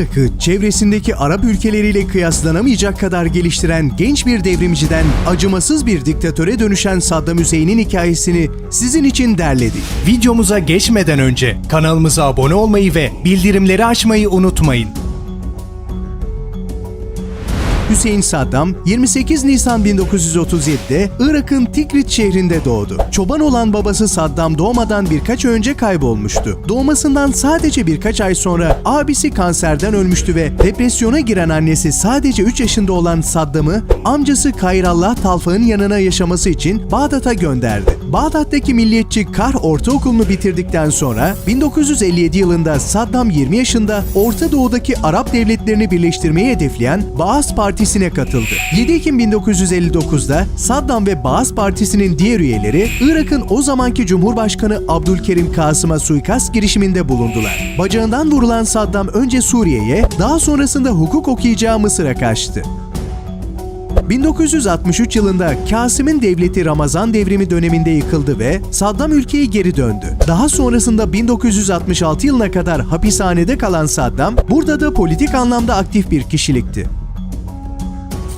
Irak'ı çevresindeki Arap ülkeleriyle kıyaslanamayacak kadar geliştiren genç bir devrimciden acımasız bir diktatöre dönüşen Saddam Hüseyin'in hikayesini sizin için derledik. Videomuza geçmeden önce kanalımıza abone olmayı ve bildirimleri açmayı unutmayın. Hüseyin Saddam 28 Nisan 1937'de Irak'ın Tikrit şehrinde doğdu. Çoban olan babası Saddam doğmadan birkaç önce kaybolmuştu. Doğmasından sadece birkaç ay sonra abisi kanserden ölmüştü ve depresyona giren annesi sadece 3 yaşında olan Saddam'ı amcası Kayrallah Talfa'nın yanına yaşaması için Bağdat'a gönderdi. Bağdat'taki milliyetçi Kar Ortaokulu'nu bitirdikten sonra 1957 yılında Saddam 20 yaşında Orta Doğu'daki Arap devletlerini birleştirmeyi hedefleyen Baas Partisi'ne katıldı. 7 Ekim 1959'da Saddam ve Baas Partisi'nin diğer üyeleri Irak'ın o zamanki Cumhurbaşkanı Abdülkerim Kasım'a suikast girişiminde bulundular. Bacağından vurulan Saddam önce Suriye'ye, daha sonrasında hukuk okuyacağı Mısır'a kaçtı. 1963 yılında Kasım'ın devleti Ramazan devrimi döneminde yıkıldı ve Saddam ülkeye geri döndü. Daha sonrasında 1966 yılına kadar hapishanede kalan Saddam, burada da politik anlamda aktif bir kişilikti.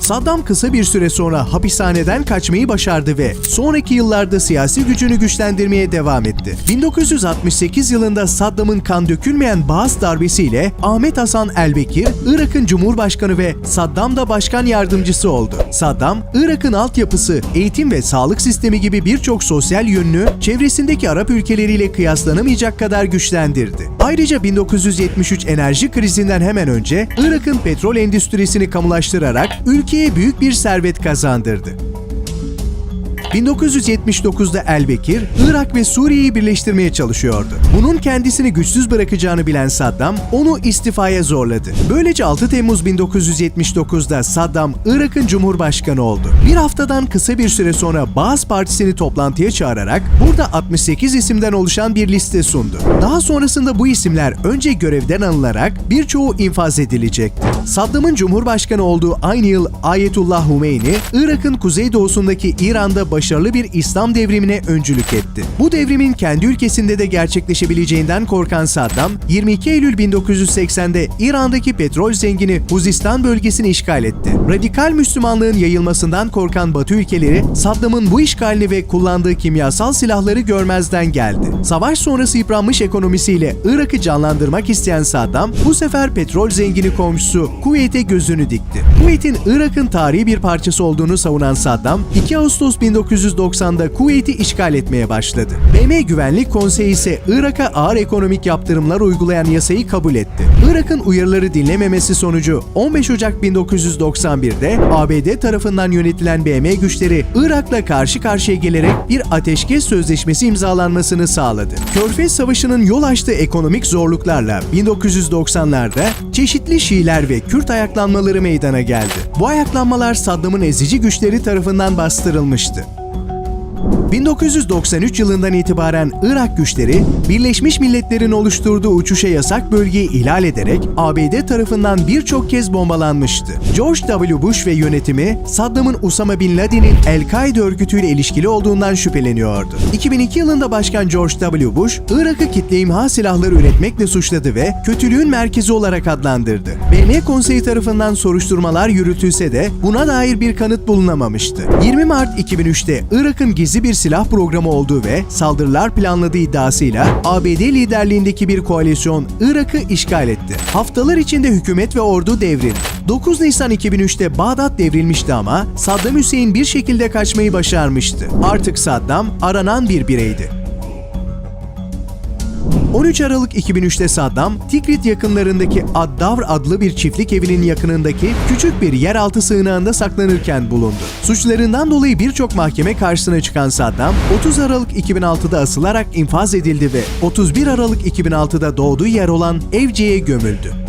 Saddam kısa bir süre sonra hapishaneden kaçmayı başardı ve sonraki yıllarda siyasi gücünü güçlendirmeye devam etti. 1968 yılında Saddam'ın kan dökülmeyen Baas darbesiyle Ahmet Hasan Elbekir, Irak'ın Cumhurbaşkanı ve Saddam da başkan yardımcısı oldu. Saddam, Irak'ın altyapısı, eğitim ve sağlık sistemi gibi birçok sosyal yönünü çevresindeki Arap ülkeleriyle kıyaslanamayacak kadar güçlendirdi. Ayrıca 1973 enerji krizinden hemen önce Irak'ın petrol endüstrisini kamulaştırarak ülkeye büyük bir servet kazandırdı. 1979'da Elbekir, Irak ve Suriye'yi birleştirmeye çalışıyordu. Bunun kendisini güçsüz bırakacağını bilen Saddam, onu istifaya zorladı. Böylece 6 Temmuz 1979'da Saddam, Irak'ın Cumhurbaşkanı oldu. Bir haftadan kısa bir süre sonra Baas Partisi'ni toplantıya çağırarak burada 68 isimden oluşan bir liste sundu. Daha sonrasında bu isimler önce görevden alınarak birçoğu infaz edilecekti. Saddam'ın Cumhurbaşkanı olduğu aynı yıl Ayetullah Humeyni, Irak'ın kuzeydoğusundaki İran'da başarılı bir İslam devrimine öncülük etti. Bu devrimin kendi ülkesinde de gerçekleşebileceğinden korkan Saddam, 22 Eylül 1980'de İran'daki petrol zengini Huzistan bölgesini işgal etti. Radikal Müslümanlığın yayılmasından korkan Batı ülkeleri, Saddam'ın bu işgalini ve kullandığı kimyasal silahları görmezden geldi. Savaş sonrası yıpranmış ekonomisiyle Irak'ı canlandırmak isteyen Saddam, bu sefer petrol zengini komşusu Kuveyt'e gözünü dikti. Kuveyt'in Irak'ın tarihi bir parçası olduğunu savunan Saddam, 2 Ağustos 1990'da Kuveyt'i işgal etmeye başladı. BM Güvenlik Konseyi ise Irak'a ağır ekonomik yaptırımlar uygulayan yasayı kabul etti. Irak'ın uyarıları dinlememesi sonucu 15 Ocak 1991'de ABD tarafından yönetilen BM güçleri Irak'la karşı karşıya gelerek bir ateşkes sözleşmesi imzalanmasını sağladı. Körfez Savaşı'nın yol açtığı ekonomik zorluklarla 1990'larda çeşitli Şiiler ve Kürt ayaklanmaları meydana geldi. Bu ayaklanmalar Saddam'ın ezici güçleri tarafından bastırılmıştı. 1993 yılından itibaren Irak güçleri Birleşmiş Milletler'in oluşturduğu uçuşa yasak bölgeyi ihlal ederek ABD tarafından birçok kez bombalanmıştı. George W. Bush ve yönetimi Saddam'ın Usama Bin Laden'in El-Kaide örgütüyle ilişkili olduğundan şüpheleniyordu. 2002 yılında Başkan George W. Bush, Irak'ı kitle imha silahları üretmekle suçladı ve kötülüğün merkezi olarak adlandırdı. BM Konseyi tarafından soruşturmalar yürütülse de buna dair bir kanıt bulunamamıştı. 20 Mart 2003'te Irak'ın gizli bir silah programı olduğu ve saldırılar planladığı iddiasıyla ABD liderliğindeki bir koalisyon Irak'ı işgal etti. Haftalar içinde hükümet ve ordu devrildi. 9 Nisan 2003'te Bağdat devrilmişti ama Saddam Hüseyin bir şekilde kaçmayı başarmıştı. Artık Saddam aranan bir bireydi. 13 Aralık 2003'te Saddam, Tikrit yakınlarındaki Ad-Davr adlı bir çiftlik evinin yakınındaki küçük bir yeraltı sığınağında saklanırken bulundu. Suçlarından dolayı birçok mahkeme karşısına çıkan Saddam, 30 Aralık 2006'da asılarak infaz edildi ve 31 Aralık 2006'da doğduğu yer olan Evce'ye gömüldü.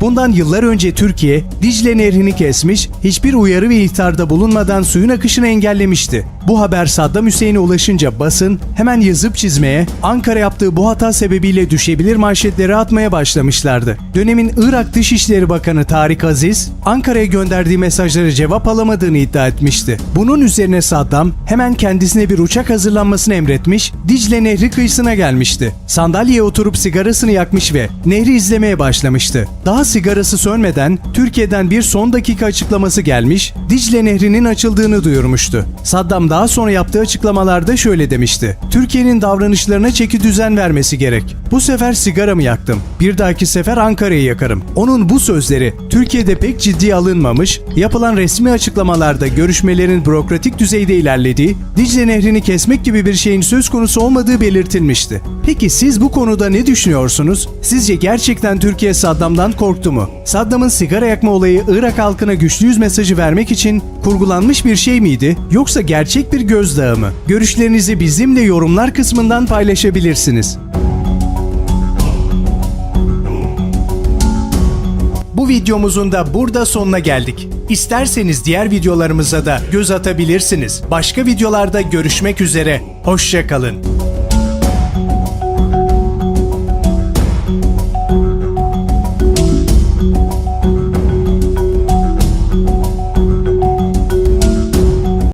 Bundan yıllar önce Türkiye, Dicle Nehri'ni kesmiş, hiçbir uyarı ve ihtarda bulunmadan suyun akışını engellemişti. Bu haber Saddam Hüseyin'e ulaşınca basın hemen yazıp çizmeye, Ankara yaptığı bu hata sebebiyle düşebilir manşetleri atmaya başlamışlardı. Dönemin Irak Dışişleri Bakanı Tarık Aziz, Ankara'ya gönderdiği mesajları cevap alamadığını iddia etmişti. Bunun üzerine Saddam hemen kendisine bir uçak hazırlanmasını emretmiş, Dicle Nehri kıyısına gelmişti. Sandalyeye oturup sigarasını yakmış ve nehri izlemeye başlamıştı. Daha sigarası sönmeden Türkiye'den bir son dakika açıklaması gelmiş, Dicle Nehri'nin açıldığını duyurmuştu. Saddam daha sonra yaptığı açıklamalarda şöyle demişti. Türkiye'nin davranışlarına çeki düzen vermesi gerek. Bu sefer sigaramı yaktım. Bir dahaki sefer Ankara'yı yakarım. Onun bu sözleri Türkiye'de pek ciddiye alınmamış, yapılan resmi açıklamalarda görüşmelerin bürokratik düzeyde ilerlediği, Dicle Nehri'ni kesmek gibi bir şeyin söz konusu olmadığı belirtilmişti. Peki siz bu konuda ne düşünüyorsunuz? Sizce gerçekten Türkiye Saddam'dan korktu mu? Saddam'ın sigara yakma olayı Irak halkına güçlü yüz mesajı vermek için kurgulanmış bir şey miydi? Yoksa gerçek bir gözdağı mı? Görüşlerinizi bizimle yorumlar kısmından paylaşabilirsiniz. Bu videomuzun da burada sonuna geldik. İsterseniz diğer videolarımıza da göz atabilirsiniz. Başka videolarda görüşmek üzere. Hoşçakalın.